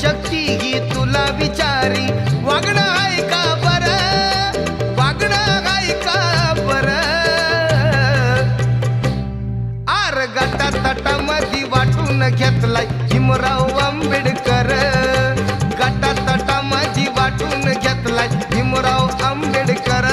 शक्ती ही तुला विचारी. वागणं आहे का बर? वागणं आहे का बर? आर गटा तटामधी वाटून घेतलाय हिमराव आंबेडकर. गटा तटामधी वाटून घेतलाय हिमराव आंबेडकर.